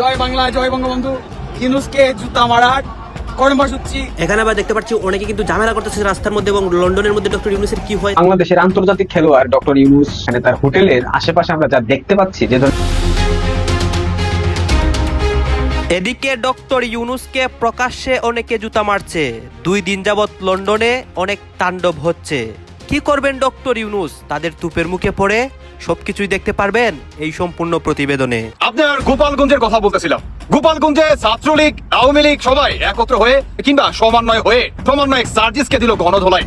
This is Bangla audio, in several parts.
জয় বাংলা জয় বঙ্গবন্ধু। ইউনুসকে জুতা মারার কর্মসূচি এখানে আবার দেখতে পাচ্ছি অনেকে কিন্তু ঝামেলা করতেছে রাস্তার মধ্যে এবং লন্ডনের মধ্যে ডক্টর ইউনুসের কি হয়। বাংলাদেশের আন্তর্জাতিক খেলোয়াড় ডক্টর ইউনুস মানে তার হোটেলের আশেপাশে আমরা যা দেখতে পাচ্ছি যে এদিকে ডক্টর ইউনুসকে প্রকাশ্যে অনেকে জুতা মারছে। দুই দিন যাবৎ লন্ডনে অনেক তাণ্ডব হচ্ছে। কি করবেন ডক্টর ইউনুস? তাদের তুপের মুখে পড়ে সবকিছুই দেখতে পারবেন এই সম্পূর্ণ প্রতিবেদনে। আপনার গোপালগঞ্জের কথা বলতেছিলাম। গোপালগঞ্জে ছাত্রলীগ আওয়ামী লীগ সবাই একত্র হয়ে কিংবা সমন্বয় হয়ে সমন্বয় সার্জিসকে দিল গণধোলাই।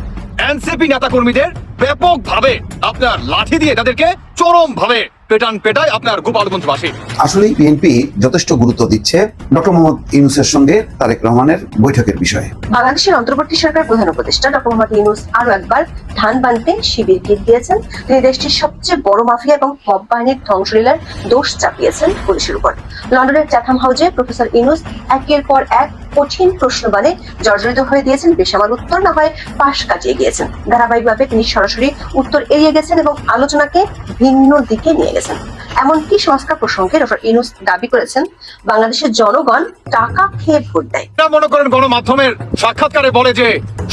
এনসিপি নেতা কর্মীদের ব্যাপক ভাবে আপনার লাঠি দিয়ে তাদেরকে চরম ভাবে পেটান পেটায় আপনার গোপালগঞ্জবাসী। আসলে বিএনপি যথেষ্ট গুরুত্ব দিচ্ছে ডক্টর মোহাম্মদ ইউনুসের সঙ্গে তারেক রহমানের বৈঠকের বিষয়ে। বাংলাদেশের অন্তর্বর্তী সরকার প্রধান উপদেষ্টা ডক্টর মোহাম্মদ ইউনুস আরও একবার ধান বানতে শিবির গিট দিয়েছেন। তিনি দেশটির সবচেয়ে বড় মাফিয়া এবং মব বাহিনীর ধ্বংসলীলার দোষ চাপিয়েছেন পুলিশের উপর। লন্ডনের চ্যাথাম হাউজে প্রফেসর ইউনুস একের পর এক কঠিন প্রশ্নবাণে জর্জরিত হয়ে দিয়েছেন। বেসামাল উত্তর না হয় পাশ কাটিয়ে গিয়েছেন। ধারাবাহিকভাবে তিনি সরাসরি উত্তর এড়িয়ে গেছেন এবং আলোচনাকে ভিন্ন দিকে নিয়ে গেছেন। এমনকি সংস্কার প্রসঙ্গে ডক্টর ইউনুস দাবি করেছেন, বাংলাদেশের জনগণ টাকা খেয়ে ভোট দেয়। মনে করেন গণমাধ্যমের সাক্ষাৎকারে বলে যে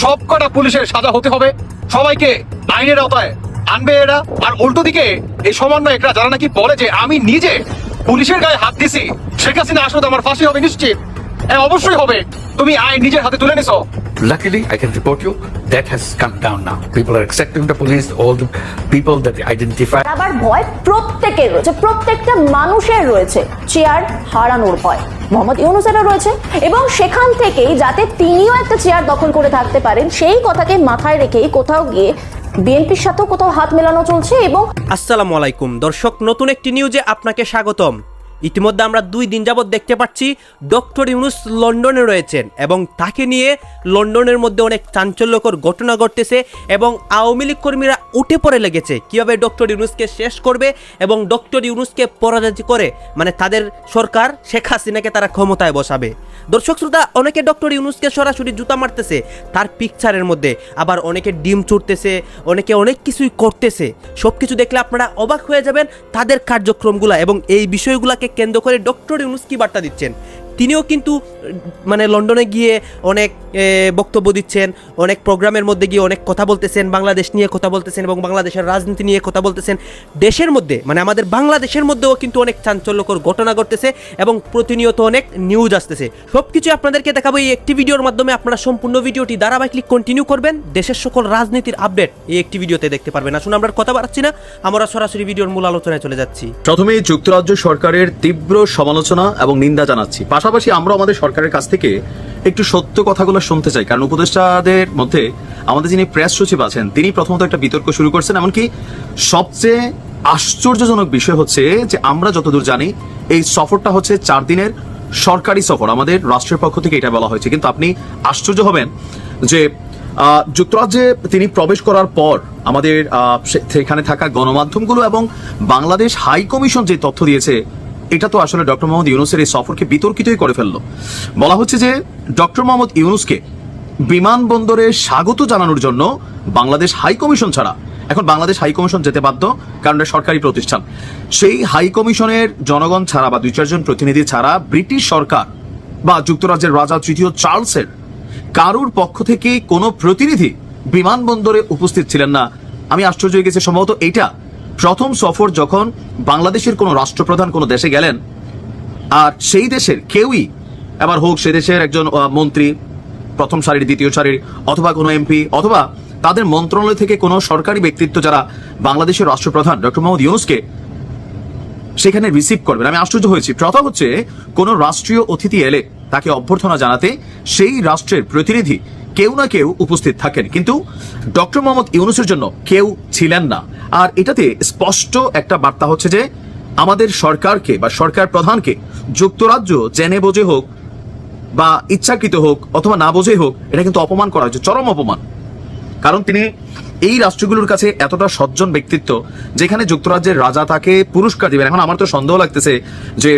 সব কটা পুলিশের সাজা হতে হবে সবাইকে আইনের আওতায় আনবে এরা? আর উল্টো দিকে, এই সমন্বয়করা যারা নাকি বলে যে আমি নিজে পুলিশের গায়ে হাত দিছি, শেখ হাসিনা আসলে আমার ফাঁসি হবে নিশ্চিত। হ্যাঁ অবশ্যই হবে। তুমি আইন নিজের হাতে তুলে নিছো। Luckily, I can report you. That has come down now. People are accepting the police, all the people that they identify. আবার ভয় প্রত্যেকের রয়েছে প্রত্যেকটা মানুষের রয়েছে। চেয়ার হারানোর ভয়। মোহাম্মদ ইউনুসেরও রয়েছে। এবং সেখান থেকেই যাতে তিনিও একটা চেয়ার দখল করে থাকতে পারেন সেই কথাকে মাথায় রেখেই কোথাও গিয়ে বিএনপির সাথেও কোথাও হাত মেলানো চলছে এবং আসসালামু আলাইকুম। দর্শক নতুন একটি নিউজে আপনাকে স্বাগতম। ইতিমধ্যে আমরা দুই দিন যাবৎ দেখতে পাচ্ছি ডক্টর ইউনুস লন্ডনে রয়েছেন এবং তাকে নিয়ে লন্ডনের মধ্যে অনেক চাঞ্চল্যকর ঘটনা ঘটতেছে এবং আওয়ামী লীগ কর্মীরা উঠে পড়ে লেগেছে। কীভাবে ডক্টর ইউনুসকে শেষ করবে এবং ডক্টর ইউনুসকে পরাজিত করে মানে তাদের সরকার শেখ হাসিনাকে তারা ক্ষমতায় বসাবে। দর্শক শ্রোতা, অনেকে ডক্টর ইউনুসকে সরাসরি জুতা মারতেছে তার পিকচারের মধ্যে, আবার অনেকে ডিম চুরতেছে, অনেকে অনেক কিছুই করতেছে। সব কিছু দেখলে আপনারা অবাক হয়ে যাবেন তাদের কার্যক্রমগুলা এবং এই বিষয়গুলোকে কেন্দ্র করে ডক্টর ইউনুস কি বার্তা দিচ্ছেন? তিনিও কিন্তু মানে লন্ডনে গিয়ে অনেক বক্তব্য দিচ্ছেন, অনেক প্রোগ্রামের মধ্যে গিয়ে অনেক কথা বলতেছেন, বাংলাদেশ নিয়ে কথা বলতেছেন এবং বাংলাদেশের রাজনীতি নিয়ে কথা বলতেছেন। দেশের মধ্যে মানে আমাদের বাংলাদেশের মধ্যেও কিন্তু অনেক চাঞ্চল্যকর ঘটনা ঘটতেছে এবং প্রতিনিয়ত অনেক নিউজ আসতেছে। সব কিছু আপনাদেরকে দেখাবো এই একটি ভিডিওর মাধ্যমে। আপনারা সম্পূর্ণ ভিডিওটি ধারাবাহিকলি কন্টিনিউ করবেন। দেশের সকল রাজনীতির আপডেট এই একটি ভিডিওতে দেখতে পারবেন। আসুন, আমরা কথা বাড়াচ্ছি না। আমরা সরাসরি ভিডিওর মূল আলোচনায় চলে যাচ্ছি। প্রথমেই যুক্তরাজ্য সরকারের তীব্র সমালোচনা এবং নিন্দা জানাচ্ছি। পাশাপাশি আমরা আমাদের সরকারের কাছ থেকে একটু সত্য কথাগুলো শুনতে চাই। কারণ উপদেষ্টাদের মধ্যে আমাদের যিনি প্রেস সচিব আছেন, তিনি প্রথমত একটা বিতর্ক শুরু করছেন। এমনকি সবচেয়ে আশ্চর্যজনক বিষয় হচ্ছে যে আমরা যতদূর জানি, এই সফরটা হচ্ছে চার দিনের সরকারি সফর। আমাদের রাষ্ট্রের পক্ষ থেকে এটা বলা হয়েছে। কিন্তু আপনি আশ্চর্য হবেন যে যুক্তরাজ্যে তিনি প্রবেশ করার পর আমাদের সেখানে থাকা গণমাধ্যমগুলো এবং বাংলাদেশ হাই কমিশন যে তথ্য দিয়েছে এটা তো আসলে ডক্টর মোহাম্মদ ইউনুসের এই সফরকে বিতর্কিতই করে ফেলল। বলা হচ্ছে যে, ডক্টর মোহাম্মদ ইউনুসকে বিমানবন্দরে স্বাগত জানানোর জন্য বাংলাদেশ হাই কমিশন ছাড়া, এখন বাংলাদেশ হাই কমিশন যেতে বাধ্য, কারণ এটা সরকারি প্রতিষ্ঠান। সেই হাই কমিশনের জনগণ ছাড়া বা দুই চারজন প্রতিনিধি ছাড়া ব্রিটিশ সরকার বা যুক্তরাজ্যের রাজা তৃতীয় চার্লসের কারুর পক্ষ থেকে কোনো প্রতিনিধি বিমানবন্দরে উপস্থিত ছিলেন না। আমি আশ্চর্য হয়ে গেছি, সম্ভবত এটা প্রথম সফর যখন বাংলাদেশের কোনো রাষ্ট্রপ্রধান কোনো দেশে গেলেন, আর সেই দেশের কেউই এবার হোক সে দেশের একজন মন্ত্রী, প্রথম সারির, দ্বিতীয় সারির, অথবা কোনো এমপি, অথবা তাদের মন্ত্রণালয় থেকে কোনো সরকারি ব্যক্তিত্ব যারা বাংলাদেশের রাষ্ট্রপ্রধান ডক্টর মোহাম্মদ ইউনুসকে সেখানে রিসিভ করবেন। আমি আশ্চর্য হয়েছি। কথা হচ্ছে কোন রাষ্ট্রীয় অতিথি এলে তাকে অভ্যর্থনা জানাতে সেই রাষ্ট্রের প্রতিনিধি কেউ না কেউ উপস্থিত থাকেন। কিন্তু ডক্টর মোহাম্মদ ইউনুসের জন্য কেউ ছিলেন না। আর এটাতে স্পষ্ট একটা বার্তা হচ্ছে যে, আমাদের সরকারকে বা সরকার প্রধানকে যুক্তরাজ্য জেনে বোঝে হোক বা ইচ্ছাকৃত হোক অথবা না বোঝে হোক, এটা কিন্তু অপমান করা হচ্ছে চরম অপমান। কারণ তিনি এই রাষ্ট্রগুলোর কাছে এতটা সজ্জন ব্যক্তিত্ব, যেখানে যুক্তরাজ্যের রাজা তাকে পুরস্কার দিবেন। এখন আমার তো সন্দেহ লাগতেছে যে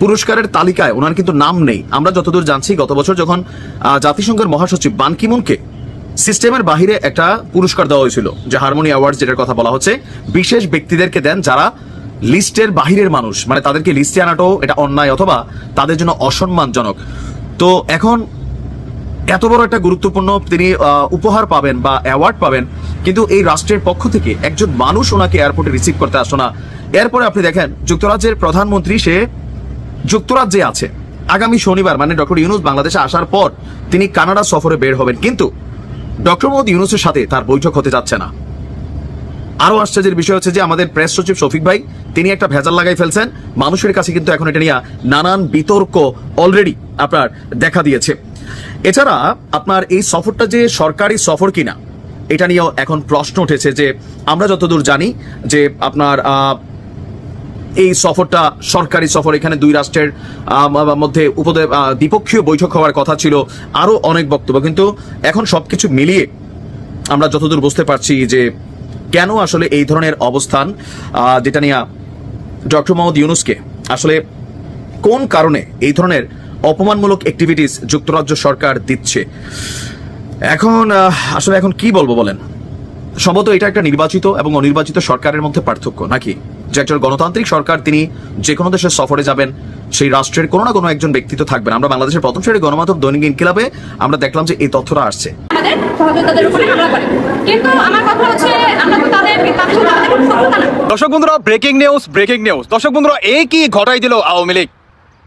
পুরস্কারের তালিকায় ওনার কিন্তু নাম নেই। আমরা যতদূর জানছি, গত বছর যখন জাতিসংঘের মহাসচিব বান কিমুনকে সিস্টেমের বাহিরে একটা পুরস্কার দেওয়া হয়েছিল, যে হারমোনি অ্যাওয়ার্ড যেটার কথা বলা হচ্ছে, বিশেষ ব্যক্তিদেরকে দেন যারা লিস্টের বাহিরের মানুষ মানে তাদেরকে লিস্টে আনাটাও এটা অন্যায় অথবা তাদের জন্য অসম্মানজনক। তো এখন এত বড় একটা গুরুত্বপূর্ণ তিনি উপহার পাবেন বা অ্যাওয়ার্ড পাবেন, কিন্তু এই রাষ্ট্রের পক্ষ থেকে একজন মানুষ ওনাকে এয়ারপোর্টে রিসিভ করতে আসলো না। এরপরে আপনি দেখেন, যুক্তরাজ্যের প্রধানমন্ত্রী সে যুক্তরাজ্যে আছে। আগামী শনিবার মানে ডক্টর ইউনুস বাংলাদেশে আসার পর তিনি কানাডা সফরে বের হবেন, কিন্তু ডক্টর মোহাম্মদ ইউনুসের সাথে তার বৈঠক হতে যাচ্ছে না। আরও আশ্চর্যের বিষয় হচ্ছে যে আমাদের প্রেস সচিব শফিক ভাই, তিনি একটা ভেজাল লাগাই ফেলছেন। মানুষের কাছে কিন্তু এখন এটা নিয়ে নানান বিতর্ক অলরেডি আপনার দেখা দিয়েছে। এছাড়া আপনার এই সফরটা যে সরকারি সফর কিনা, এটা নিয়েও এখন প্রশ্ন উঠেছে যে আমরা যতদূর জানি যে আপনার এই সফরটা, সরকারি সফর, এখানে দুই রাষ্ট্রের মধ্যে উপদে দ্বিপক্ষীয় বৈঠক হওয়ার কথা ছিল। আরও অনেক বক্তব্য, কিন্তু এখন সবকিছু মিলিয়ে আমরা যতদূর বুঝতে পারছি যে কেন আসলে এই ধরনের অবস্থান যেটা নিয়ে ডক্টর মোহাম্মদ ইউনুসকে আসলে কোন কারণে এই ধরনের অপমানমূলক অ্যাক্টিভিটিস যুক্তরাজ্য সরকার দিচ্ছে। এখন আসলে এখন কি বলব বলেন? সম্ভবত এটা একটা নির্বাচিত এবং অনির্বাচিত সরকারের মধ্যে পার্থক্য নাকি? যে একজন গণতান্ত্রিক সরকার তিনি যে কোনো দেশের সফরে যাবেন সেই রাষ্ট্রের কোনো না কোনো একজন ব্যক্তিত্ব থাকবেন। আমরা বাংলাদেশের প্রথম শ্রেণির গণমাধ্যম দৈনিক ইনকিলাবে আমরা দেখলাম যে এই তথ্যটা আসছে। তো দর্শক বন্ধুরা ব্রেকিং নিউজ ব্রেকিং নিউজ দর্শক বন্ধুরা এই কি ঘটাই দিল আওয়ামী লীগ?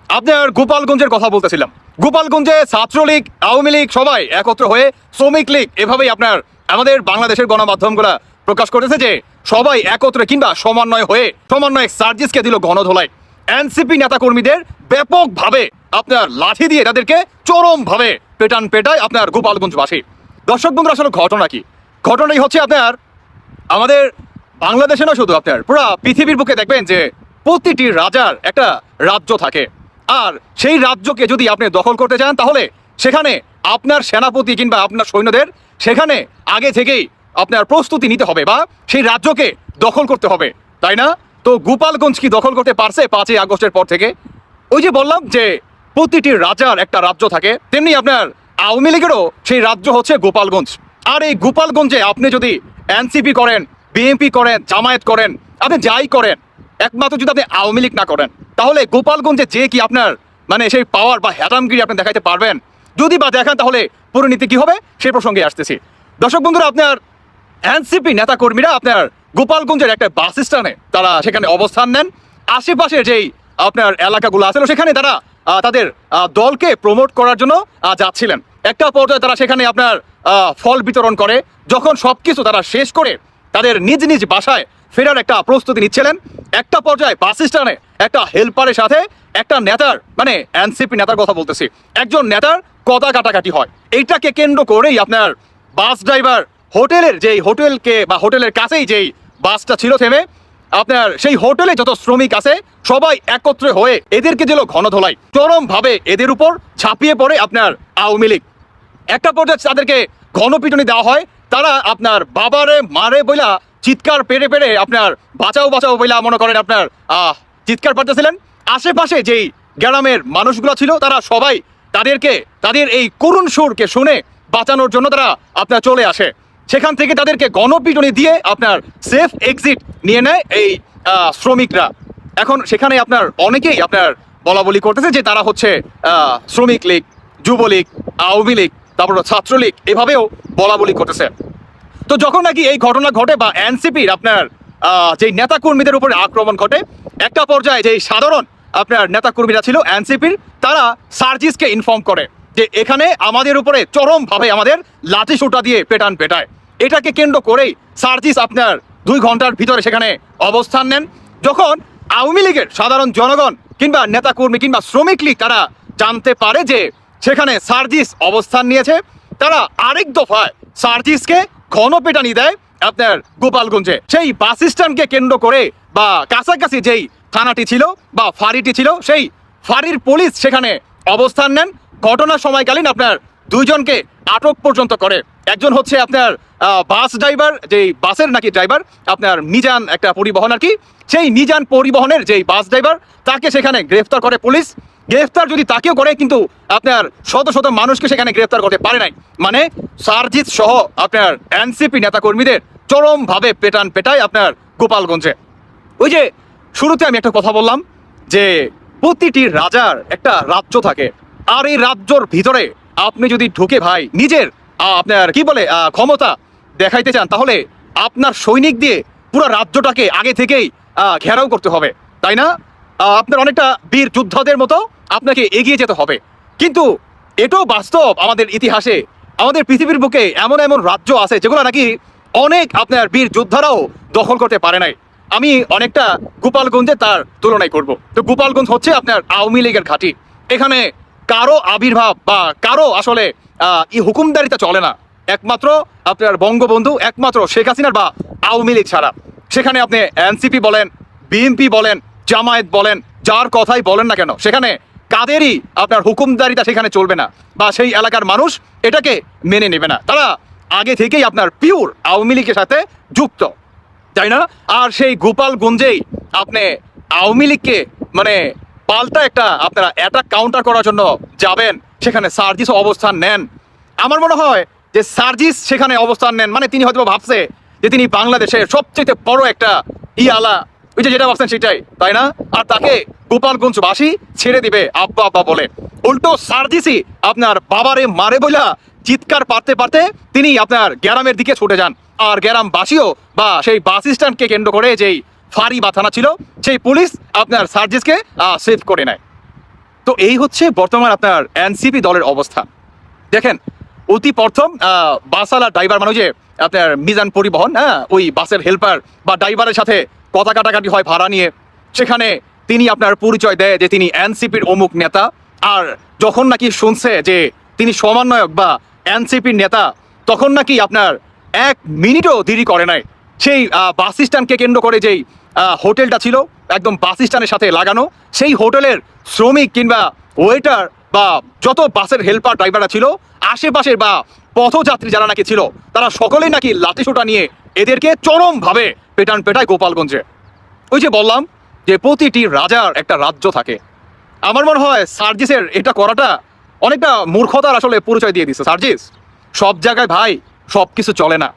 আপনার গোপালগঞ্জের কথা বলতেছিলাম। গোপালগঞ্জে ছাত্রলীগ আওয়ামী লীগ সবাই একত্র হয়ে শ্রমিক লীগ এভাবেই আপনার আমাদের বাংলাদেশের গণমাধ্যমগুলা প্রকাশ করেছে যে সবাই একত্রে কিংবা সমন্বয় হয়ে সমন্বয় সার্জিসকে দিল গণধোলাই। এনসিপি নেতাকর্মীদের ব্যাপকভাবে আপনার লাঠি দিয়ে তাদেরকে চরমভাবে পেটান পেটায় আপনার গোপালগঞ্জবাসী। দর্শক বন্ধুরা, আসলে ঘটনা কি? ঘটনাই হচ্ছে আপনার, আমাদের বাংলাদেশে না শুধু আপনার, পুরো পৃথিবীর বুকে দেখবেন যে প্রতিটি রাজার একটা রাজ্য থাকে। আর সেই রাজ্যকে যদি আপনি দখল করতে চান, তাহলে সেখানে আপনার সেনাপতি কিংবা আপনার সৈন্যদের সেখানে আগে থেকেই আপনার প্রস্তুতি নিতে হবে বা সেই রাজ্যকে দখল করতে হবে, তাই না? তো গোপালগঞ্জ কি দখল করতে পারছে পাঁচই আগস্টের পর থেকে? ওই যে বললাম যে প্রতিটি রাজার একটা রাজ্য থাকে, তেমনি আপনার আওয়ামী লীগেরও সেই রাজ্য হচ্ছে গোপালগঞ্জ। আর এই গোপালগঞ্জে আপনি যদি এনসিপি করেন, বিএনপি করেন, জামায়াত করেন, আপনি যাই করেন, একমাত্র যদি আপনি আওয়ামী লীগ না করেন, তাহলে গোপালগঞ্জে যে কি আপনার মানে সেই পাওয়ার বা হ্যাটামগিরি আপনি দেখাইতে পারবেন? যদি বা দেখান, তাহলে পরিণতি কি হবে? সেই প্রসঙ্গে আসতেছি। দর্শক বন্ধুরা, আপনার এনসিপি নেতাকর্মীরা আপনার গোপালগঞ্জের একটা বাস স্ট্যান্ডে তারা সেখানে অবস্থান নেন। আশেপাশে যেই আপনার এলাকাগুলো আছে, সেখানে তারা তাদের দলকে প্রমোট করার জন্য যাচ্ছিলেন। একটা পর্যায়ে তারা সেখানে আপনার ফল বিতরণ করে। যখন সবকিছু তারা শেষ করে তাদের নিজ নিজ বাসায় ফেরার একটা প্রস্তুতি নিচ্ছিলেন। একটা পর্যায়ে বাস স্ট্যান্ডে একটা হেল্পারের সাথে একটা নেতার মানে এনসিপি নেতার কথা বলতেছি। একজন নেতার কথা কাটাকাটি হয়। এইটাকে কেন্দ্র করেই আপনার বাস ড্রাইভার হোটেলের যেই হোটেলকে বা হোটেলের কাছেই যেই বাসটা ছিল থেমে, আপনার সেই হোটেলে যত শ্রমিক আছে, সবাই একত্রে হয়ে এদেরকে দিল ঘনধোলাই। চরম ভাবে এদের উপর ছাপিয়ে পড়ে আপনার আওয়ামী লীগ। একটা পর্যায়ে তাদেরকে ঘনপিটুনি দেওয়া হয়। তারা আপনার বাবারে, মারে বইলা চিৎকার পেরে পেরে আপনার বাঁচাও বাঁচাও বইলা মনে করেন আপনার চিৎকার পাঠাচ্ছিলেন আশেপাশে যেই গ্রামের মানুষগুলো ছিল, তারা সবাই তাদেরকে, তাদের এই করুণ সুরকে শুনে বাঁচানোর জন্য তারা আপনার চলে আসে। সেখান থেকে তাদেরকে গণপিটুনি দিয়ে আপনার সেফ এক্সিট নিয়ে নেয় এই শ্রমিকরা। এখন সেখানে আপনার অনেকেই আপনার বলা বলি করতেছে যে তারা হচ্ছে শ্রমিক লীগ যুবলীগ আওয়ামী লীগ, তারপর ছাত্রলীগ, এভাবেও বলা বলি করতেছে। তো যখন নাকি এই ঘটনা ঘটে বা এনসিপির আপনার যেই নেতাকর্মীদের উপরে আক্রমণ ঘটে, একটা পর্যায়ে যেই সাধারণ আপনার নেতাকর্মীরা ছিল এনসিপির, তারা সার্জিসকে ইনফর্ম করে যে এখানে আমাদের উপরে চরমভাবে আমাদের লাঠি সোটা দিয়ে পেটান পেটায়। এটাকে কেন্দ্র করেই সার্জিস আপনার দুই ঘণ্টার ভিতরে সেখানে অবস্থান নেন। যখন আওয়ামী লীগের সাধারণ জনগণ কিংবা নেতাকর্মী কিংবা শ্রমিক লীগ তারা জানতে পারে যে সেখানে সার্জিস অবস্থান নিয়েছে, তারা আরেক দফায় সার্জিসকে ঘনপেটানি দেয় আপনার গোপালগঞ্জে। সেই বাস স্ট্যান্ডকে কেন্দ্র করে বা কাছাকাছি যেই থানাটি ছিল বা ফাঁড়িটি ছিল, সেই ফাঁড়ির পুলিশ সেখানে অবস্থান নেন। ঘটনার সময়কালীন আপনার দুইজনকে আটক পর্যন্ত করে। একজন হচ্ছে আপনার বাস ড্রাইভার, যেই বাসের নাকি ড্রাইভার, আপনার মিজান একটা পরিবহন আর কি। সেই মিজান পরিবহনের যেই বাস ড্রাইভার, তাকে সেখানে গ্রেফতার করে পুলিশ। গ্রেফতার যদি তাকেও করে, কিন্তু আপনার শত শত মানুষকে সেখানে গ্রেফতার করতে পারে নাই। মানে সারজিৎ সহ আপনার এনসিপি নেতাকর্মীদের চরমভাবে পেটান পেটায় আপনার গোপালগঞ্জে। ওই যে শুরুতে আমি একটা কথা বললাম যে প্রতিটি রাজার একটা রাজ্য থাকে। আর এই রাজ্যর ভিতরে আপনি যদি ঢুকে ভাই নিজের আপনার কি বলে ক্ষমতা দেখাইতে চান, তাহলে আপনার সৈনিক দিয়ে পুরো রাজ্যটাকে আগে থেকেই ঘেরাও করতে হবে। তাই না? আপনার অনেকটা বীর যোদ্ধাদের মতো আপনাকে এগিয়ে যেতে হবে। কিন্তু এটাও বাস্তব আমাদের ইতিহাসে। আমাদের পৃথিবীর বুকে এমন এমন রাজ্য আছে যেগুলো নাকি অনেক আপনার বীর যোদ্ধারাও দখল করতে পারে নাই। আমি অনেকটা গোপালগঞ্জে তার তুলনায় করব। তো গোপালগঞ্জ হচ্ছে আপনার আওয়ামী লীগের ঘাঁটি। এখানে কারও আবির্ভাব বা কারও আসলে হুকুমদারিতা চলে না। একমাত্র আপনার বঙ্গবন্ধু, একমাত্র শেখ হাসিনার বা আওয়ামী লীগ ছাড়া। সেখানে আপনি এনসিপি বলেন, বিএনপি বলেন জামায়াত বলেন, যার কথাই বলেন না কেন, সেখানে কাদেরই আপনার হুকুমদারিতা সেখানে চলবে না বা সেই এলাকার মানুষ এটাকে মেনে নেবে না। তারা আগে থেকেই আপনার পিওর আওয়ামী লীগের সাথে যুক্ত, তাই না? আর সেই গোপালগঞ্জেই আপনি আওয়ামী লীগকে মানে পাল্টা একটা আপনারা অ্যাটাক কাউন্টার করার জন্য যাবেন, সেখানে সার্জিস অবস্থান নেন। আমার মনে হয় যে সার্জিস সেখানে অবস্থান নেন মানে তিনি হয়তো ভাবছে যে তিনি বাংলাদেশের সবচেয়ে বড় একটা ইয়ালা ওই যে যেটা ভাবছেন সেটাই, তাই না? আর তাকে গোপালগঞ্জবাসী ছেড়ে দিবে আব্বা আব্বা বলে। উল্টো সার্জিসই আপনার বাবারে মারে বইলা চিৎকার পারতে পারতে তিনি আপনার গ্যারামের দিকে ছুটে যান। আর গ্যারামবাসীও বা সেই বাস স্ট্যান্ডকে কেন্দ্র করে যেই ফাঁড়ি বা থানা ছিল, সেই পুলিশ আপনার সার্জিসকে সেভ করে নেয়। তো এই হচ্ছে বর্তমান আপনার এনসিপি দলের অবস্থা। দেখেন, অতি প্রথম বাসওয়ালা ড্রাইভার মানে যে আপনার মিজান পরিবহন হ্যাঁ? ওই বাসের হেল্পার বা ড্রাইভারের সাথে কথা কাটাকাটি হয় ভাড়া নিয়ে। সেখানে তিনি আপনার পরিচয় দেয় যে তিনি এনসিপির অমুক নেতা। আর যখন নাকি শুনছে যে তিনি সমন্বয়ক বা এনসিপির নেতা, তখন নাকি আপনার এক মিনিটও দেরি করে নাই। সেই বাস স্ট্যান্ডকে কেন্দ্র করে যেই হোটেলটা ছিল, একদম বাস স্ট্যান্ডের সাথে লাগানো, সেই হোটেলের শ্রমিক কিংবা ওয়েটার বা যত বাসের হেল্পার ড্রাইভাররা ছিল, আশেপাশের বা পথযাত্রী যারা নাকি ছিল, তারা সকলেই নাকি লাঠিসোটা নিয়ে এদেরকে চরমভাবে পেটান পেটায় গোপালগঞ্জে। ওই যে বললাম যে প্রতিটি রাজার একটা রাজ্য থাকে। আমার মনে হয় সার্জিসের এটা করাটা অনেকটা মূর্খতার আসলে পরিচয় দিয়ে দিচ্ছে সার্জিস, সব জায়গায় ভাই সব কিছু চলে না।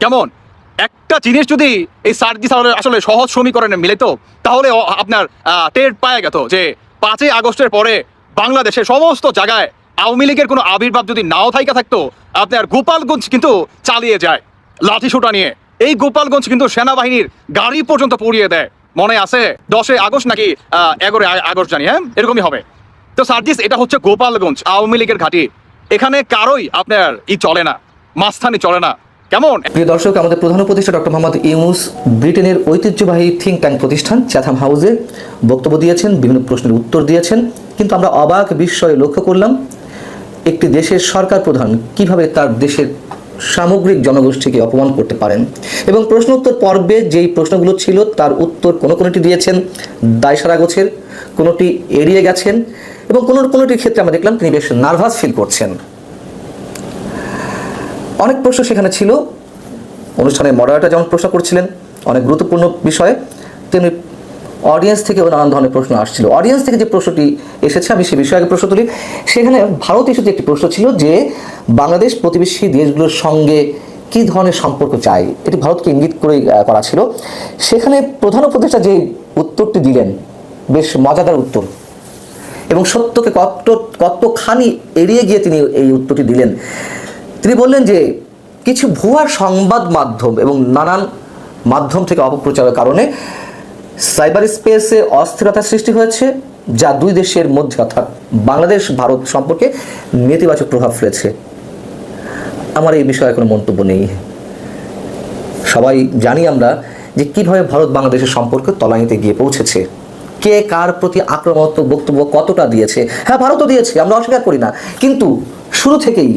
কেমন? একটা জিনিস যদি এই সার্জিস আসলে- সহজ সমীকরণে মিলিত, তাহলে আপনার টের পায় গেত যে পাঁচই আগস্টের পরে বাংলাদেশের সমস্ত জায়গায় আওয়ামী লীগের কোনো আবির্ভাব যদি নাও থাইকা থাকতো আপনার গোপালগঞ্জ কিন্তু চালিয়ে যায় লাঠিসোঁটা নিয়ে। এই গোপালগঞ্জ কিন্তু সেনাবাহিনীর গাড়ি পর্যন্ত পুড়িয়ে দেয়। মনে আছে? দশে আগস্ট নাকি এগারোই আগস্ট জানি হ্যাঁ? এরকমই হবে। তো সার্জিস, এটা হচ্ছে গোপালগঞ্জ, আওয়ামী লীগের ঘাঁটি। এখানে কারোই আপনার ই চলে না, মাঝখানে চলে না। কেমন? প্রিয় দর্শক, আমাদের প্রধান উপদেষ্টা ডক্টর মোহাম্মদ ইউনুস ব্রিটেনের ঐতিহ্যবাহী থিঙ্ক ট্যাঙ্ক প্রতিষ্ঠান চ্যাথাম হাউসে বক্তব্য দিয়েছেন, বিভিন্ন প্রশ্নের উত্তর দিয়েছেন। কিন্তু আমরা অবাক বিস্ময়ে লক্ষ্য করলাম, একটি দেশের সরকার প্রধান কীভাবে তার দেশের সামগ্রিক জনগোষ্ঠীকে অপমান করতে পারেন? এবং প্রশ্ন উত্তর পর্বে যেই প্রশ্নগুলো ছিল, তার উত্তর কোনো কোনোটি দিয়েছেন, দায়সারা গোছের কোনোটি এড়িয়ে গেছেন, এবং কোনো কোনোটির ক্ষেত্রে আমরা দেখলাম তিনি বেশ নার্ভাস ফিল করছেন। অনেক প্রশ্ন সেখানে ছিল। অনুষ্ঠানে মডারেটর যেমন প্রশ্ন করছিলেন, অনেক গুরুত্বপূর্ণ বিষয়ে, তেমনি অডিয়েন্স থেকেও নানান ধরনের প্রশ্ন আসছিল। অডিয়েন্স থেকে যে প্রশ্নটি এসেছে, আমি সে বিষয়ে আগে প্রশ্ন তুলি। সেখানে ভারত ইস্যুতে একটি প্রশ্ন ছিল যে, বাংলাদেশ প্রতিবেশী দেশগুলোর সঙ্গে কী ধরনের সম্পর্ক চাই? এটি ভারতকে ইঙ্গিত করে করা ছিল। সেখানে প্রধান উপদেষ্টা যে উত্তরটি দিলেন, বেশ মজাদার উত্তর। এবং সত্যকে কত, কতখানি এড়িয়ে গিয়ে তিনি এই উত্তরটি দিলেন তিনি বললেন যে কিছু ভুয়া সংবাদ মাধ্যম এবং নানান মাধ্যম থেকে অপপ্রচারের কারণে সাইবার স্পেসে অস্থিরতা সৃষ্টি হয়েছে, যা দুই দেশের মধ্যে অর্থাৎ বাংলাদেশ, ভারত সম্পর্কে নেতিবাচক প্রভাব ফেলেছে। আমার এই বিষয়ে কোনো মন্তব্য নেই। সবাই জানি আমরা যে কীভাবে ভারত বাংলাদেশের সম্পর্ক তলানিতে গিয়ে পৌঁছেছে। কে কার প্রতি আক্রমণাত্মক বক্তব্য কতটা দিয়েছে? হ্যাঁ ভারতও দিয়েছে, আমরা অস্বীকার করি না। কিন্তু শুরু থেকেই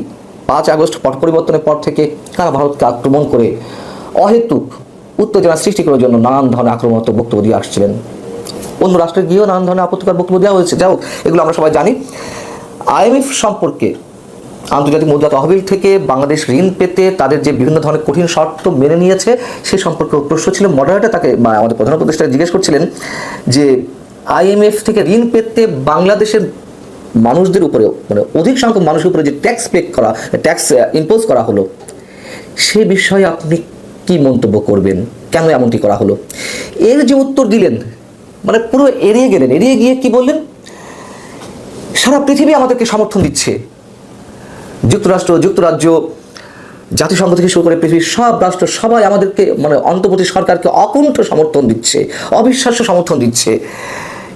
পাঁচ আগস্ট পট পরিবর্তনের পর থেকে কারা ভারতকে আক্রমণ করে অহেতুক উত্তেজনা সৃষ্টি করার জন্য নানান ধরনের আক্রমণাত্মক বক্তব্য দিয়ে আসছিলেন। অন্য রাষ্ট্রে গিয়েও নানান ধরনের আপত্তিকর বক্তব্য দেওয়া হয়েছে। যাই হোক, এগুলো আমরা সবাই জানি। আইএমএফ সম্পর্কে আন্তর্জাতিক মুদ্রা তহবিল থেকে বাংলাদেশ ঋণ পেতে তাদের যে বিভিন্ন ধরনের কঠিন শর্ত মেনে নিয়েছে, সে সম্পর্কে প্রশ্ন ছিল। মডারেটর তাকে আমাদের প্রধান উপদেষ্টা জিজ্ঞেস করছিলেন যে, আইএমএফ থেকে ঋণ পেতে বাংলাদেশের মানুষদের উপরেও মানে অধিক সংখ্যক মানুষের উপরে যে ট্যাক্স পে করা ট্যাক্স ইম্পোজ করা হলো, সে বিষয়ে আপনি কি মন্তব্য করবেন? কেন এমনটি করা হলো? এর যে উত্তর দিলেন মানে পুরো এড়িয়ে গেলেন। এড়িয়ে গিয়ে কি বললেন? সারা পৃথিবী আমাদেরকে সমর্থন দিচ্ছে। যুক্তরাষ্ট্র, যুক্তরাজ্য, জাতিসংঘ থেকে শুরু করে পৃথিবীর সব রাষ্ট্র, সবাই আমাদেরকে মানে অন্তর্বর্তী সরকারকে অকুণ্ঠ সমর্থন দিচ্ছে, অবিশ্বাস্য সমর্থন দিচ্ছে।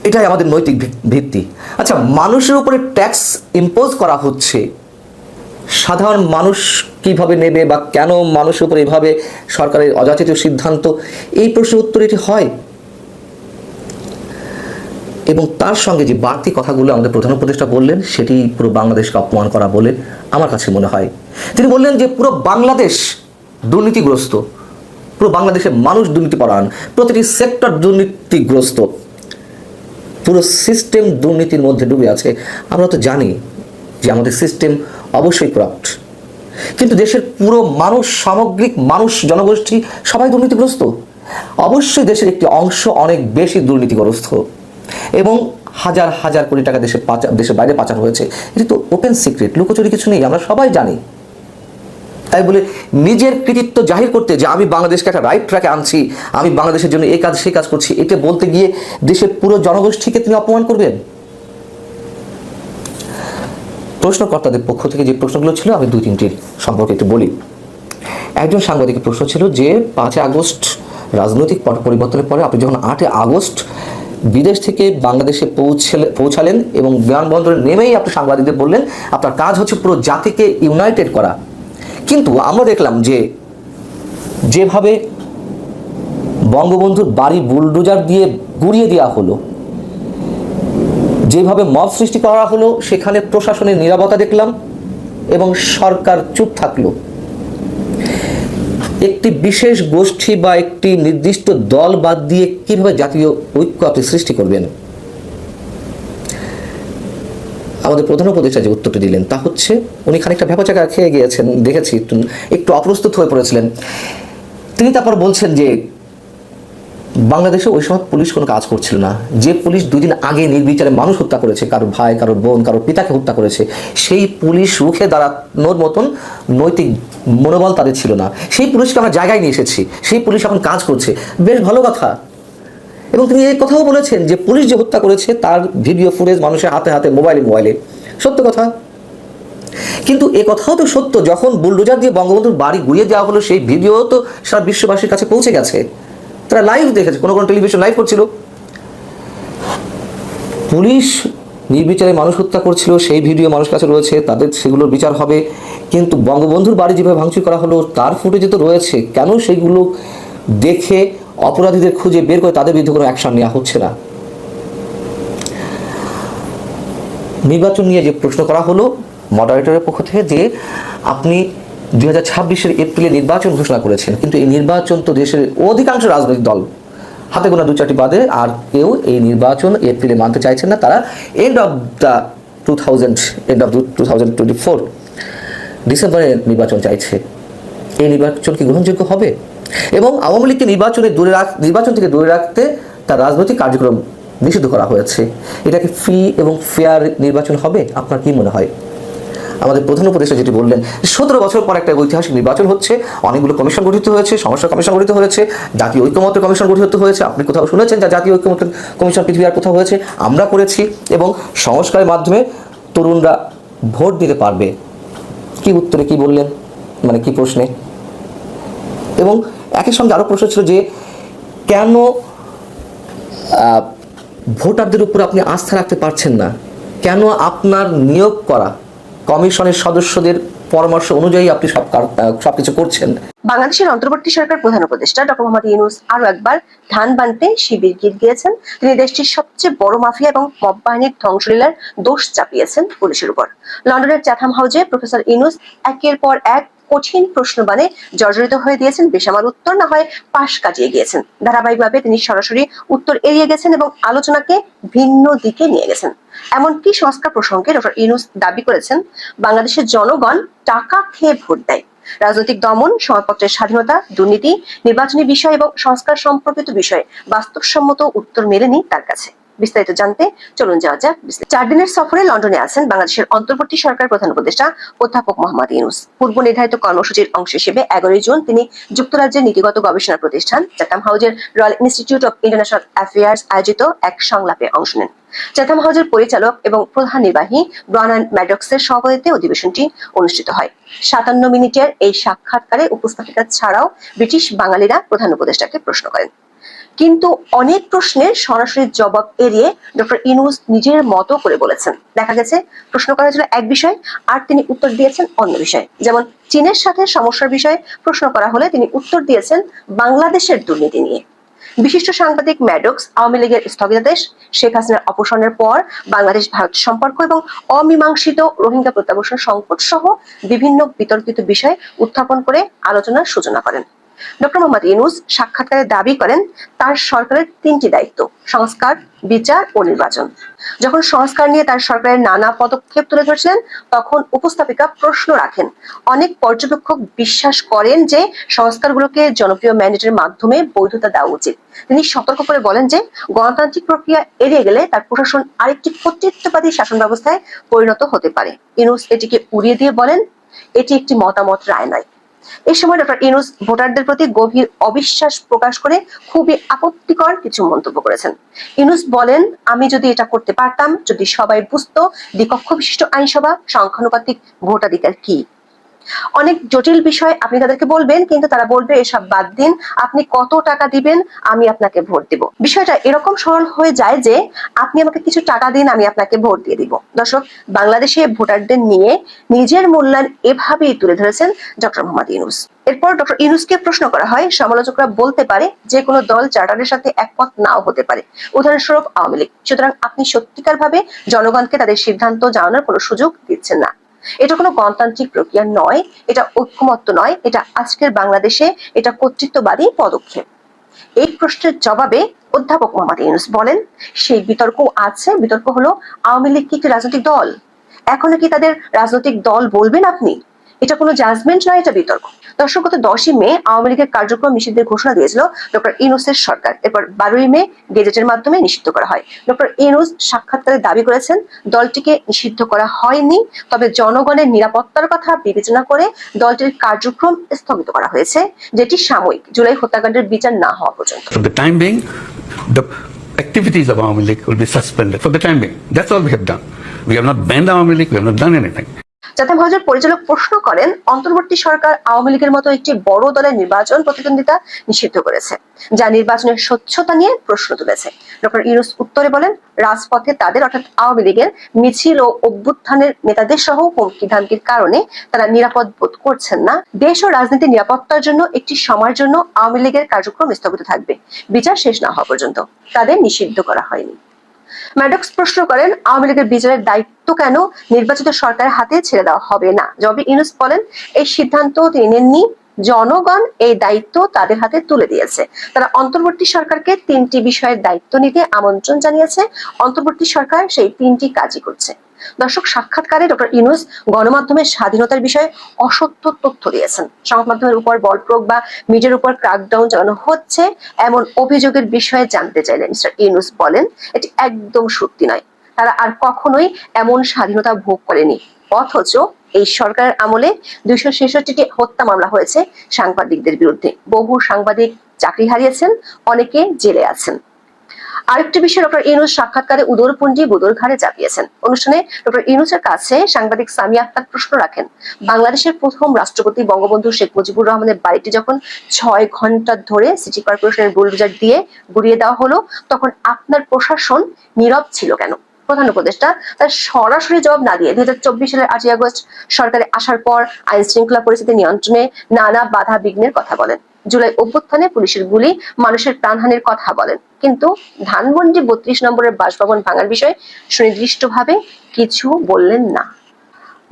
এটাই আমাদের নৈতিক ভিত- ভিত্তি। আচ্ছা মানুষের উপরে ট্যাক্স ইম্পোজ করা হচ্ছে। সাধারণ মানুষ কীভাবে নেবে বা কেন মানুষের উপর এভাবে সরকারের অযাচিত সিদ্ধান্ত? এই প্রশ্নের উত্তর এটি হয়। এবং তার সঙ্গে যে বাড়তি কথাগুলো আমাদের প্রধান উপদেষ্টা বললেন, সেটি পুরো বাংলাদেশকে অপমান করা বলে আমার কাছে মনে হয়। তিনি বললেন যে পুরো বাংলাদেশ দুর্নীতিগ্রস্ত। পুরো বাংলাদেশের মানুষ দুর্নীতি দুর্নীতিপরায়ণ। প্রতিটি সেক্টর দুর্নীতিগ্রস্ত। পুরো সিস্টেম দুর্নীতির মধ্যে ডুবে আছে। আমরা তো জানি যে আমাদের সিস্টেম অবশ্যই করাপ্ট কিন্তু দেশের পুরো মানুষ, সামগ্রিক মানুষ, জনগোষ্ঠী সবাই দুর্নীতিগ্রস্ত। অবশ্যই দেশের একটি অংশ অনেক বেশি দুর্নীতিগ্রস্ত। এবং হাজার হাজার কোটি টাকা দেশে পাচার দেশের বাইরে পাচার হয়েছে। এটি তো ওপেন সিক্রেট লুকোচুরি কিছু নেই, আমরা সবাই জানি। তাই বলে নিজের কৃতিত্ব জাহির করতে যে আমি বাংলাদেশকে একটা রাইট ট্র্যাকে আনছি, আমি বাংলাদেশের জন্য এই কাজ, সেই কাজ করছি এটা বলতে গিয়ে দেশের পুরো জনগোষ্ঠীকে তিনি অপমান করবেন? প্রশ্নকর্তাদের পক্ষ থেকে যে প্রশ্নগুলো ছিল, আমি দুই তিনটির সম্পর্কে একটু বলি। একজন সাংবাদিকের প্রশ্ন ছিল যে, পাঁচই আগস্ট রাজনৈতিক পট পরিবর্তনের পরে আপনি যখন আটই আগস্ট বিদেশ থেকে বাংলাদেশে পৌঁছলে, পৌঁছালেন এবং বিমানবন্দরে নেমেই আপনি সাংবাদিকদের বললেন, আপনার কাজ হচ্ছে পুরো জাতিকে ইউনাইটেড করা। কিন্তু আমরা দেখলাম যে যেভাবে বঙ্গবন্ধুর বাড়ি বুলডোজার দিয়ে গুড়িয়ে দেওয়া হলো, যেভাবে মব সৃষ্টি করা হলো, সেখানে প্রশাসনের নিরাপত্তা দেখলাম এবং সরকার চুপ থাকল। একটি বিশেষ গোষ্ঠী বা একটি নির্দিষ্ট দল বাদ দিয়ে কীভাবে জাতীয় ঐক্য আপনি সৃষ্টি করবেন? আমাদের প্রধান উপদেষ্টা যে উত্তরটি দিলেন, তা হচ্ছে উনি খানিকটা ভেপাচাকা খেয়ে গিয়েছেন, দেখেছি, একটু একটু অপ্রস্তুত হয়ে পড়েছিলেন। তিনি তারপর বলছেন যে বাংলাদেশে ওই সময় পুলিশ কোনো কাজ করছিল না। যে পুলিশ দুদিন আগে নির্বিচারে মানুষ হত্যা করেছে, কারও ভাই কারোর বোন কারোর পিতাকে হত্যা করেছে, সেই পুলিশ রুখে দাঁড়ানোর মতন নৈতিক মনোবল তাদের ছিল না। সেই পুলিশকে আমরা জায়গায় নিয়ে এসেছি, সেই পুলিশ এখন কাজ করছে। বেশ ভালো কথা। এবং তিনি এই কথাও বলেছেন যে পুলিশ যে হত্যা করেছে তার ভিডিও ফুটেজ মানুষের হাতে হাতে মোবাইলে মোবাইলে। সত্য কথা। কিন্তু এ কথাও তো সত্য, যখন বুলডোজার দিয়ে বঙ্গবন্ধুর বাড়ি গুড়িয়ে দেওয়া হলো, সেই ভিডিও তো সারা বিশ্ববাসীর কাছে পৌঁছে গেছে। তারা লাইভ দেখেছে, কোনো কোনো টেলিভিশন লাইভ করছিল। পুলিশ নির্বিচারে মানুষ হত্যা করছিল, সেই ভিডিও মানুষের কাছে রয়েছে, তাদের সেগুলোর বিচার হবে। কিন্তু বঙ্গবন্ধুর বাড়ি যেভাবে ভাঙচুর করা হলো, তার ফুটেজে তো রয়েছে। কেন সেইগুলো দেখে অপরাধীদের খুঁজে বের করে তাদের বিরুদ্ধে কোনো অ্যাকশন নেওয়া হচ্ছে না। নির্বাচন নিয়ে যে প্রশ্ন করা হলো মডারেটরের পক্ষ থেকে যে আপনি দুই হাজার ছাব্বিশের এপ্রিলে নির্বাচন ঘোষণা করেছেন, কিন্তু এই নির্বাচন তো দেশের অধিকাংশ রাজনৈতিক দল হাতে গোনা দু চারটি বাদে আর কেউ এই নির্বাচন এপ্রিলে মানতে চাইছেন না। তারা end of the two thousand end of two thousand twenty four ডিসেম্বরে নির্বাচন চাইছে। এই নির্বাচন কি গ্রহণযোগ্য হবে? এবং আওয়ামী লীগকে নির্বাচনে দূরে রাখ নির্বাচন থেকে দূরে রাখতে তার রাজনৈতিক কার্যক্রম নিষিদ্ধ করা হয়েছে। এটাকে ফ্রি এবং ফেয়ার নির্বাচন হবে? আপনার কি মনে হয়? আমাদের প্রধান উপদেষ্টা যেটি বললেন, সতেরো বছর পর একটা ঐতিহাসিক নির্বাচন হচ্ছে, অনেকগুলো কমিশন গঠিত হয়েছে, সমস্যা কমিশন গঠিত হয়েছে, জাতীয় ঐক্যমত্য কমিশন গঠিত হয়েছে। আপনি কোথাও শুনেছেন যা জাতীয় ঐক্যমত্য কমিশন পৃথিবী আর কোথাও হয়েছে? আমরা করেছি এবং সংস্কারের মাধ্যমে তরুণরা ভোট দিতে পারবে। কি উত্তরে কি বললেন? মানে কি প্রশ্নে? এবং একই সঙ্গে আরও প্রশ্ন ছিল যে কেন ভোটারদের উপর আপনি আস্থা রাখতে পারছেন না? কেন আপনার নিয়োগ করা কমিশনের সদস্যদের পরামর্শ অনুযায়ী আপনি সব সবকিছু করছেন? বাংলাদেশের অন্তর্বর্তী সরকার প্রধান উপদেষ্টা ডক্টর মোহাম্মদ ইউনুস আরও একবার ধান বানতে শিবির গিট দিয়েছেন তিনি দেশটির সবচেয়ে বড় মাফিয়া এবং মব বাহিনীর ধ্বংসলীলার দোষ চাপিয়েছেন পুলিশের উপর। লন্ডনের চ্যাথাম হাউজে প্রফেসর ইউনুস একের পর এক কঠিন প্রশ্নবাণে জর্জরিত হয়ে দিয়েছেন, বেসামাল উত্তর না হয় পাশ কাটিয়ে গিয়েছেন। ধারাবাহিকভাবে তিনি সরাসরি উত্তর এড়িয়ে গেছেন এবং আলোচনাকে ভিন্ন দিকে নিয়ে গেছেন। এমনকি সংস্কার প্রসঙ্গে ডক্টর ইউনুস দাবি করেছেন, বাংলাদেশের জনগণ টাকা খেয়ে ভোট দেয়। রাজনৈতিক দমন সংবাদপত্রের স্বাধীনতা, দুর্নীতি, নির্বাচনী বিষয় এবং সংস্কার সম্পর্কিত বিষয়ে বাস্তবসম্মত উত্তর মেলেনি তার কাছে। বিস্তারিত জানতে চলুন যাওয়া যাক। চার দিনের সফরে লন্ডনে আছেন বাংলাদেশের অন্তর্বর্তী সরকার প্রধান উপদেষ্টা অধ্যাপক মোহাম্মদ ইউনুস। পূর্ব নির্ধারিত কর্মসূচির অংশ হিসেবে এগারোই জুন তিনি যুক্তরাজ্যের নীতিগত গবেষণা প্রতিষ্ঠান চাটাম হাউজের Royal Institute of International Affairs আয়োজিত এক সংলাপে অংশ নেন। চাথাম হাউজের পরিচালক এবং প্রধান নির্বাহী ব্রানান ম্যাডক্সের সভাপতিত্বে অধিবেশনটি অনুষ্ঠিত হয়। সাতান্ন মিনিটের এই সাক্ষাৎকারে উপস্থাপিকা ছাড়াও ব্রিটিশ বাঙালিরা প্রধান উপদেষ্টাকে প্রশ্ন করেন। কিন্তু অনেক প্রশ্নের সরাসরি জবাব এড়িয়ে ডক্টর ইনুস নিজের মতো করে বলেছেন। দেখা গেছে, প্রশ্ন করা হয়েছিল এক বিষয়, আর তিনি উত্তর দিয়েছেন অন্য বিষয়। যেমন, চীনের সাথে সমস্যার বিষয়ে প্রশ্ন করা হলে তিনি উত্তর দিয়েছেন বাংলাদেশের দুর্নীতি নিয়ে। বিশিষ্ট সাংবাদিক ম্যাডক্স, আওয়ামী লীগের স্থগিতাদেশ, শেখ হাসিনার অপসারণের পর বাংলাদেশ, ভারত সম্পর্ক এবং অমীমাংসিত রোহিঙ্গা প্রত্যাবাসন সংকট সহ বিভিন্ন বিতর্কিত বিষয় উত্থাপন করে আলোচনার সূচনা করেন। ডক্টর মোহাম্মদ ইউনুস সাক্ষাৎকারে দাবি করেন, তার সরকারের তিনটি দায়িত্ব, সংস্কার, বিচার ও নির্বাচন। যখন সংস্কার নিয়ে তার সরকারের নানা পদক্ষেপ তুলে ধরছিলেন, তখন উপস্থাপিকা প্রশ্ন রাখেন। অনেক পর্যবেক্ষক বিশ্বাস করেন যে সংস্কারগুলোকে জনপ্রিয় ম্যান্ডেটের মাধ্যমে বৈধতা দেওয়া উচিত। তিনি সতর্ক করে বলেন যে গণতান্ত্রিক প্রক্রিয়া এড়িয়ে গেলে তার প্রশাসন আরেকটি কর্তৃত্ববাদী শাসন ব্যবস্থায় পরিণত হতে পারে। ইনুস এটিকে উড়িয়ে দিয়ে বলেন, এটি একটি মতামত রায় নয়। এই সময় ডক্টর ইনুস ভোটারদের প্রতি গভীর অবিশ্বাস প্রকাশ করে খুবই আপত্তিকর কিছু মন্তব্য করেছেন। ইনুস বলেন, আমি যদি এটা করতে পারতাম, যদি সবাই বুঝতো দ্বিকক্ষ বিশিষ্ট আইনসভা সংখ্যানুপাতিক ভোটাধিকার কি? অনেক জটিল বিষয় আপনি তাদেরকে বলবেন, কিন্তু তারা বলবে, এসব বাদ দিন। আপনি কত টাকা দিবেন, আমি আপনাকে ভোট দিব। বিষয়টা এরকম সরল হয়ে যায় যে, আপনি আমাকে কিছু টাকা দিন, আমি আপনাকে ভোট দিয়ে দিব। দর্শক, বাংলাদেশে ভোটারদের নিয়ে নিজের মূল্যায়ন এভাবেই তুলে ধরেছেন ডক্টর মোহাম্মদ ইউনুস। এরপর ডক্টর ইউনুসকে প্রশ্ন করা হয়, সমালোচকরা বলতে পারে যে কোনো দল চার্টারের সাথে একমত নাও হতে পারে। উদাহরণস্বরূপ আওয়ামী লীগ। সুতরাং আপনি সত্যিকার ভাবে জনগণকে তাদের সিদ্ধান্ত জানানোর কোনো সুযোগ দিচ্ছেন না। এটা কোনো গণতান্ত্রিক প্রক্রিয়া নয়, এটা ঐক্যমত্য নয়, এটা আজকের বাংলাদেশে এটা কর্তৃত্ববাদী পদক্ষেপ। এই প্রশ্নের জবাবে অধ্যাপক মোহাম্মদ ইউনুস বলেন, সেই বিতর্ক আছে, বিতর্ক হলো আওয়ামী লীগ কি একটি রাজনৈতিক দল? এখনও কি তাদের রাজনৈতিক দল বলবেন আপনি? এটা কোনো জাজমেন্ট নয় এটা বিতর্ক দর্শক গত দশই মে আওয়ামী লীগের কার্যক্রম নিষিদ্ধের ঘোষণা দিয়েছিল ডক্টর ইনুসের সরকার এরপর বারোই মে গেজেটের মাধ্যমে নিষিদ্ধ করা হয় ডক্টর ইনুস সাক্ষাৎকারে দাবি করেছেন দলটিকে নিষিদ্ধ করা হয়নি তবে জনগণের নিরাপত্তার কথা বিবেচনা করে দলটির কার্যক্রম স্থগিত করা হয়েছে যেটি সাময়িক জুলাই হত্যাকাণ্ডের বিচার না হওয়া পর্যন্ত activities of Army League will be suspended for the time being. That's all we have done. We have not banned Army League, we have not done anything. জাতীয় হাউজের পরিচালক প্রশ্ন করেন, অন্তর্বর্তী সরকার আওয়ামী লীগের মতো একটি বড় দলের নির্বাচন প্রতিদ্বন্দ্বিতা নিষিদ্ধ করেছে, যা নির্বাচনের স্বচ্ছতা নিয়ে প্রশ্ন তুলেছে। ডক্টর ইউনুস উত্তরে বলেন, রাজপথে তাদের অর্থাৎ আওয়ামী লীগের মিছিল ও অভ্যুত্থানের নেতাদের সহ হুমকি ধামকির কারণে তারা নিরাপদ বোধ করছেন না। দেশ ও রাজনীতির নিরাপত্তার জন্য একটি সময়ের জন্য আওয়ামী লীগের কার্যক্রম স্থগিত থাকবে। বিচার শেষ না হওয়া পর্যন্ত তাদের নিষিদ্ধ করা হয়নি। ম্যাডক্স প্রশ্ন করেন, আওয়ামী লীগের বিচারের দায়িত্ব কেন নির্বাচিত সরকারের হাতে ছেড়ে দেওয়া হবে না? জবে ইউনুস বলেন, এই সিদ্ধান্ত তিনি নেননি। জনগণ এই দায়িত্ব তাদের হাতে তুলে দিয়েছে। তারা অন্তর্বর্তী সরকারকে তিনটি বিষয়ের দায়িত্ব নিতে আমন্ত্রণ জানিয়েছে। অন্তর্বর্তী সরকার সেই তিনটি কাজই করছে। দর্শক সাক্ষাৎকারে ডক্টর ইউনুস গণমাধ্যমের স্বাধীনতার বিষয়ে অসত্য তথ্য দিয়েছেন। সংবাদ মাধ্যমের উপর বল প্রয়োগ বা মিডিয়ার উপর ক্রাকডাউন চালানো হচ্ছে এমন অভিযোগের বিষয়ে জানতে চাইলেন মিস্টার ইউনুস বলেন, এটি একদম সত্যি নয়। তারা আর কখনোই এমন স্বাধীনতা ভোগ করেনি। অথচ এই সরকারের আমলে দুইশো ছেষট্টিটি হত্যা মামলা হয়েছে সাংবাদিকদের বিরুদ্ধে। বহু সাংবাদিক চাকরি হারিয়েছেন, অনেকে জেলে আছেন। আরেকটি বিষয় ডক্টর ইউনুস সাক্ষাৎকারে উদরপুঞ্জি বুদর ঘাড়ে চাপিয়েছেন অনুষ্ঠানে ডক্টর ইউনুসের কাছে সাংবাদিক সামি আক্তার প্রশ্ন রাখেন। বাংলাদেশের প্রথম রাষ্ট্রপতি বঙ্গবন্ধু শেখ মুজিবুর রহমানের বাড়িটি যখন ছয় ঘণ্টা ধরে সিটি কর্পোরেশনের বুলডোজার দিয়ে গুড়িয়ে দেওয়া হলো, তখন আপনার প্রশাসন নীরব ছিল কেন? প্রধান উপদেষ্টা, তার সরাসরি জবাব না দিয়ে দুই হাজার চব্বিশ সালের আটই আগস্ট সরকারে আসার পর আইন শৃঙ্খলা পরিস্থিতি নিয়ন্ত্রণে নানা বাধা বিঘ্নের কথা বলেন। জুলাই অভ্যুত্থানে পুলিশের গুলি মানুষের প্রাণহানির কথা বলেন। কিন্তু ধানমন্ডি বত্রিশ নম্বরের বাসভবন ভাঙার বিষয়ে সুনির্দিষ্টভাবে কিছু বললেন না।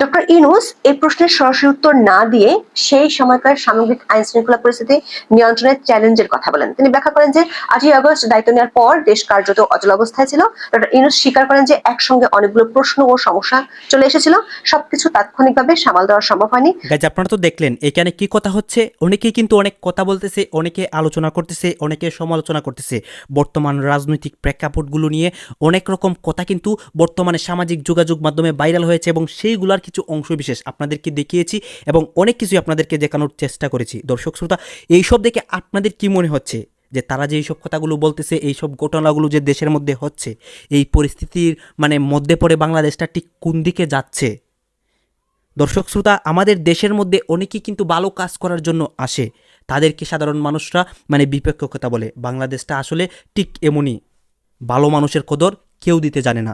ডক্টর ইনুস এই প্রশ্নের সরাসরি উত্তর না দিয়ে সেই সময়কার সামগ্রিক আইন শৃঙ্খলা পরিস্থিতি নিয়ন্ত্রণের চ্যালেঞ্জের কথা বলেন। তিনি ব্যাখ্যা করেন যে, আটই আগস্ট দায়িত্ব নেওয়ার পর দেশ কার্যত অচল অবস্থায় ছিল। ডক্টর ইনুস স্বীকার করেন যে, একসঙ্গে অনেকগুলো প্রশ্ন ও সমস্যা চলে এসেছিল। সবকিছু তাৎক্ষণিকভাবে সামাল দেওয়া সম্ভব হয়নি। আপনারা তো দেখলেন, এখানে কি কথা হচ্ছে? অনেকেই কিন্তু অনেক কথা বলতেছে, অনেকে আলোচনা করতেছে, অনেকে সমালোচনা করতেছে। বর্তমান রাজনৈতিক প্রেক্ষাপটগুলো নিয়ে অনেক রকম কথা কিন্তু বর্তমানে সামাজিক যোগাযোগ মাধ্যমে ভাইরাল হয়েছে এবং সেইগুলোর কিছু অংশ বিশেষ আপনাদেরকে দেখিয়েছি এবং অনেক কিছুই আপনাদেরকে দেখানোর চেষ্টা করেছি। দর্শক, শ্রোতা, এইসব দেখে আপনাদের কি মনে হচ্ছে? যে তারা যে এইসব কথাগুলো বলতেছে, এইসব ঘটনাগুলো যে দেশের মধ্যে হচ্ছে, এই পরিস্থিতির মানে মধ্যে পড়ে বাংলাদেশটা ঠিক কোন দিকে যাচ্ছে? দর্শক, শ্রোতা, আমাদের দেশের মধ্যে অনেকেই কিন্তু ভালো কাজ করার জন্য আসে। তাদেরকে সাধারণ মানুষরা মানে বিপক্ষ কথা বলে। বাংলাদেশটা আসলে ঠিক এমনই। ভালো মানুষের কদর কেউ দিতে জানে না।